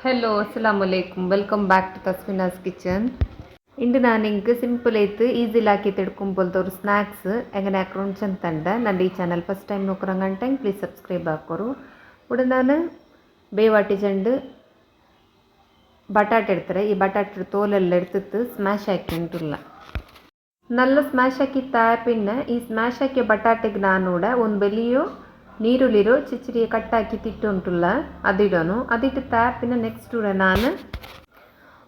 Hello ಅಸ್ಸಲಾಮಲೈಕುಮ್ welcome back to Tasmina's kitchen ಇಂದು ನಾನು ಹಿಂಗೆ simple ಐತು ಈಸಿಲಾಕಿ ತಿಳ್ಕೊಂಬೋದು ಅವ್ರು ಸ್ನ್ಯಾಕ್ಸ್ ಹೆಂಗನೆ ಹಾಕೊಂಡು ಅಂತಂದ ನನ್ನ ಈ ಚಾನಲ್ ಫಸ್ಟ್ ಟೈಮ್ ನೋಡ್ಕೊರಂಗಂಟ ಪ್ಲೀಸ್ ಸಬ್ಸ್ಕ್ರೈಬ್ ಹಾಕೋರು ಕೂಡ ನಾನು ಬೇವಾಟಿ ಜಂಡು ಬಟಾಟೆ ಇಡ್ತಾರೆ ಈ ಬಟಾಟೆ ತೋಲೆಲ್ಲ ಎಡ್ತಿತ್ತು ಸ್ಮ್ಯಾಶ್ ಹಾಕಿ ಉಂಟಿಲ್ಲ ನಲ್ಲ ಸ್ಮ್ಯಾಶ್ ಹಾಕಿ ತಾಪಿನ ಈ ಸ್ಮ್ಯಾಶ್ ಹಾಕಿ ಬಟಾಟೆಗೆ ನಾನೂಡ ಒಂದು ಬೆಲೆಯು ನೀರುಳ್ಳಿರೋ ಚಿಚ್ಚರಿ ಕಟ್ಟಾಕಿ ತಿಟ್ಟುಂಟುಲ್ಲ ಅದಿಡೋನು ಅದಿಟ್ಟು ತಾಪಿನ ನೆಕ್ಸ್ಟ್ ಉಡ ನಾನು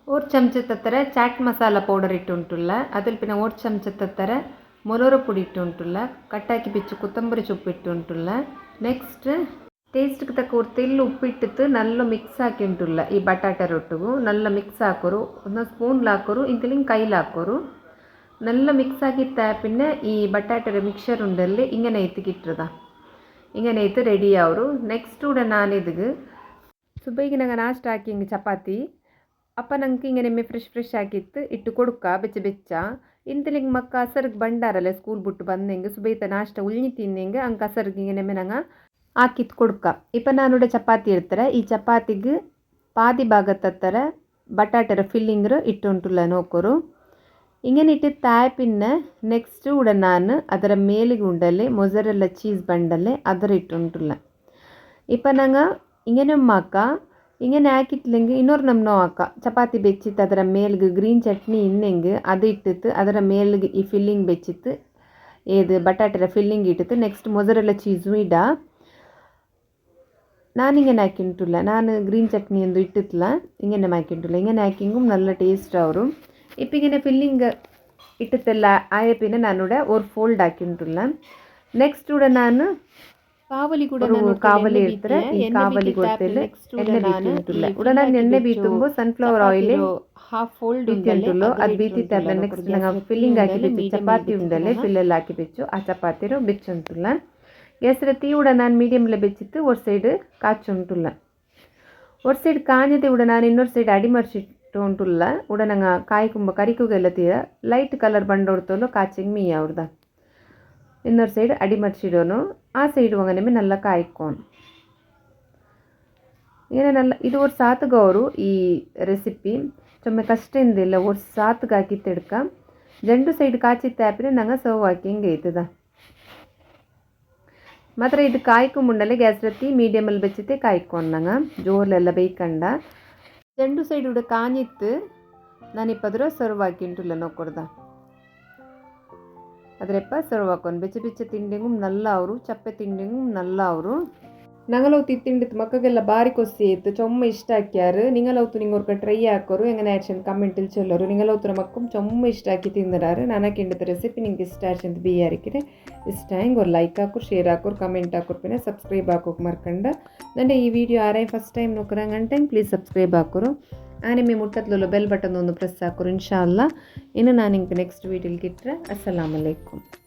ഒരു ചമച്ചത്തത്ര ചാറ്റ് മസാല പൗഡർ ഇട്ടുണ്ടുള്ള അതിൽ പിന്നെ ഒരു ചമച്ചത്തത്ര മുളക് പൊടി ഇട്ടുണ്ടുള്ള കട്ടാക്കി പിച്ച് കൊത്തമ്പരി ചുപ്പ് ഇട്ടുണ്ടുള്ള നെക്സ്റ്റ് ಟೇಸ್ಟ್ಗೆ ತಕ್ಕ ಒಂದು ತೆಲ್ಲು ಉಪ್ಪಿಟ್ಟಿತ್ತು ನಲ್ಲ ಮಿಕ್ಸ್ ಹಾಕಿ ಉಂಟುಲ್ಲ ಈ ಬಟಾಟೆ ರೊಟ್ಟಿಗೂ ನಲ್ಲ ಮಿಕ್ಸ್ ಹಾಕೋರು ಒಂದು ಸ್ಪೂನ್ಲು ಹಾಕೋರು ಇಂತಲಿಂಗ್ ಕೈಲಿ ಹಾಕೋರು നല്ല മിക്സ് ആക്കി പിന്നെ ഈ ബട്ടാട്ടയുടെ മിക്സർ ഉണ്ടല്ലേ ഇങ്ങനെ എത്തിക്കിട്ടതാ ಇಂಗೇನೈತೆ ರೆಡಿ ಅವರು ನೆಕ್ಸ್ಟ್ ಉಡ ನಾನು ಇದಕ್ಕೆ ಸುಬ್ಬಿಗೆ ನಂಗೆ ನಾಷ್ಟ ಹಾಕಿ ಹಿಂಗೆ ಚಪಾತಿ ಅಪ್ಪ ನಂಗೆ ಹಿಂಗೆ ನಿಮ್ಮೆ ಫ್ರೆಶ್ ಫ್ರೆಶ್ ಹಾಕಿತ್ತು ಇಟ್ಟು ಕೊಡುಕ ಬೆಚ್ಚ ಬೆಚ್ಚ ಇಂತಲಿಂಗ್ ಮಕ್ಕ ಹಸರ್ಗೆ ಬಂಡಾರಲ್ಲ ಸ್ಕೂಲ್ ಬಿಟ್ಟು ಬಂದಂಗೆ ಸುಬೈತ ನಾಷ್ಟ ಉಳ್ಳಿ ತಿಂದಂಗೆ ಹಂಗೆ ಹಸರ್ಗೆ ಹಿಂಗೆ ನೆಮ್ಮೆ ನಂಗೆ ಹಾಕಿತ್ತು ಕೊಡುಕ ಇಪ್ಪ ನಾನು ಚಪಾತಿ ಇರ್ತಾರೆ ಈ ಚಪಾತಿಗೆ ಪಾದಿ ಭಾಗ ತತ್ತರ ಬಟಾಟರ ಫಿಲ್ಲಿಂಗ್ರು ಇಟ್ಟು ಉಂಟುಲ್ಲ ನೋಕೋರು ಹಿಂಗೆ ಇಟ್ಟು ಪಿನ್ನ ನೆಕ್ಸ್ಟ್ ಕೂಡ ನಾನು ಅದರ ಮೇಲಿಗೆ ಉಂಡಲ್ಲಿ ಮೊಸರೆಲ್ಲ ಚೀಸ್ ಬಂಡಲ್ಲಿ ಅದರ ಇಟ್ಟುಂಟುಲ್ಲ ഇപ്പൊ ഞങ്ങൾ ഇങ്ങനെ മാക്ക ഇങ്ങനെ ആക്കിയിട്ടില്ലെങ്കിൽ ഇന്നൊരു നമ്മ ആക്ക. ചപ്പാത്തി വെച്ചിട്ട് അതിന്റെ മേലിക്ക് ഗ്രീൻ ചട്നി ഇന്നെങ്കിൽ അത് ഇട്ടിട്ട് അതിന്റെ മേലിക്ക് ഈ ഫില്ലിംഗ് വെച്ചിട്ട് ഏത് ബട്ടാട്ടയുടെ ഫില്ലിംഗ് ഇട്ടിട്ട് നെക്സ്റ്റ് മൊസറുള്ള ചീസും ഇടാ. ഞാനിങ്ങനെ ആക്കിയിട്ടില്ല ഞാൻ ഗ്രീൻ ചട്നി എന്തും ഇട്ടിട്ടില്ല ഇങ്ങനെ ആക്കിയിട്ടില്ല ഇങ്ങനെ ആക്കിയെങ്കിലും നല്ല ടേസ്റ്റ് ആവും. ഇപ്പിങ്ങനെ ഫില്ലിങ് ഇട്ടത്തെಲ್ಲ ആയ പിന്നെ ഞാനിവിടെ ഒരു ഫോൾഡ് ആക്കിയിട്ടുള്ള ನೆಕ್ಸ್ಟ್ ಕೂಡ ನಾನು ಕಾವಲಿ ಕೂಡ ಕಾವಲಿ ಇರ್ತಾರೆ ಈ ಕಾವಲಿ ಗೊತ್ತಿಲ್ಲ ಎಣ್ಣೆ ಬೀತಿಲ್ಲ ಕೂಡ ನಾನು ಎಣ್ಣೆ ಬೀತುಂಬು ಸನ್ಫ್ಲವರ್ ಆಯಿಲ್ ಹಾಫ್ ಫೋಲ್ಡ್ ಬಿತ್ತಿಂಟುಲ್ಲು ಅದು ಬೀತಿತ್ತ ನೆಕ್ಸ್ಟ್ ನಂಗೆ ಫಿಲ್ಲಿಂಗ್ ಹಾಕಿ ಬಿಚ್ಚು ಚಪಾತಿ ಉಂಡಲ್ಲೇ ಫಿಲ್ಲೆಲ್ಲ ಹಾಕಿ ಬಿಚ್ಚು ಆ ಚಪಾತಿರು ಬಿಚ್ಚುಂಟುಲ್ಲ ಹೆಸರು ತೀ ಕೂಡ ನಾನು ಮೀಡಿಯಮ್ಲೆ ಬೆಚ್ಚಿತ್ತು ಒಂದು ಸೈಡ್ ಕಾಚುಂಟುಲ್ಲ ஒரு சைடு காஞ்சதை விட நான் இன்னொரு சைடு அடிமடிச்சு ಉಂಟುಲ್ಲ ಉಡನಂಗ ಕಾಯಿ ಕುಂಬ ಕರಿಕುಗೆಲ್ಲ ತೀರ ಲೈಟ್ ಕಲರ್ ಬಂಡೋಡ್ತೋಲು ಕಾಚಿಂಗ್ ಮೀ ಅವ್ರದ. ಇನ್ನೊರ್ ಸೈಡ್ ಅಡಿ ಮರ್ಚಿಡೋನು ಆ ಸೈಡ್ ಒಂಗನೆಮ್ಮೆ ನಲ್ಲ ಕಾಯ್ಕೋನು. ಏನೇನಲ್ಲ ಇದು ಒಂದು ಸಾತ್ಗವರು ಈ ರೆಸಿಪಿ. ಚೊಮ್ಮೆ ಕಷ್ಟ ಇಲ್ಲ ಒರ್ ಸಾತ್ಗೆ ಹಾಕಿ ತಿಡ್ಕ. ಜಂಡು ಸೈಡ್ ಕಾಚಿತ್ತಾಪಿನ ನಂಗೆ ಸರ್ವ್ ಹಾಕಿ ಹಿಂಗೆ ಐತದ. ಮಾತ್ರ ಇದು ಕಾಯ್ಕೊ ಮುಂಡಲೆ ಗ್ಯಾಸ್ ರತ್ತಿ ಮೀಡಿಯಮಲ್ಲಿ ಬೆಚ್ಚಿತ್ತೆ ಕಾಯ್ಕೊಂಡು ನಂಗೆ. ಜೋರ್ಲೆಲ್ಲ ಬೇಯ್ಕಂಡ ಚೆಂಡು ಸೈಡ್ ಕೂಡ ಕಾಣಿತ್ತು ನಾನಿಪ್ಪದ್ರ ಸರ್ವ್ ಹಾಕಿಂಟುಲ್ಲ ನೋಕೊಡ್ದ ಅದರೆಪ್ಪ ಸರ್ವ್ ಹಾಕೊಂಡು ಬೆಚ್ಚ ಬೆಚ್ಚ ತಿಂಡಿಗೂ ನಲ್ಲ ಅವರು ಚಪ್ಪೆ ತಿಂಡಿಗೂ ನಲ್ಲ ಅವರು ഞങ്ങളൊത്ത് ഇത്തിണ്ടിത്ത് മക്കൾക്കെല്ലാം ബാരി കൊസിയേത്ത് ചുമ ഇഷ്ടാക്കിയാറ്. നിങ്ങളൊത്ത് നിങ്ങോർക്ക് ട്രൈ ആക്കോറു എങ്ങനെ ആക്ഷൻ കമന്റിൽ ചൊല്ലറു നിങ്ങളൊത്തൊരു മക്കും ചുമ ഇഷ്ടാക്കി തിന്നിടാറ്. നാനൊക്കെ ഉണ്ടത്തെ റെസിപ്പി നിങ്ങൾക്ക് ഇഷ്ടമാച്ചെന്ന് ബിയായിരിക്കരെ ഇഷ്ടമായെങ്കിൽ ഒരു ലൈക്ക് ആക്കു ഷെയർ ആക്കൂർ കമന്റ് ആക്കൂർ പിന്നെ സബ്സ്ക്രൈബ് ആക്കോക്ക് മറക്കണ്ട. എന്റെ ഈ വീഡിയോ ആരെയും ഫസ്റ്റ് ടൈം നോക്കുകയാണെങ്കിൽ പ്ലീസ് സബ്സ്ക്രൈബ് ആക്കൂറു അങ്ങനെ മീ മുട്ടത്തിലുള്ള ബെൽ ബട്ടൺ ഒന്ന് പ്രസ് ആക്കൂർ ഇൻഷാല്ല ഇന്ന് ഞാൻ നിങ്ങൾക്ക് നെക്സ്റ്റ് വീഡിയോയിൽ കിട്ടുക അസ്സാം വലൈക്കും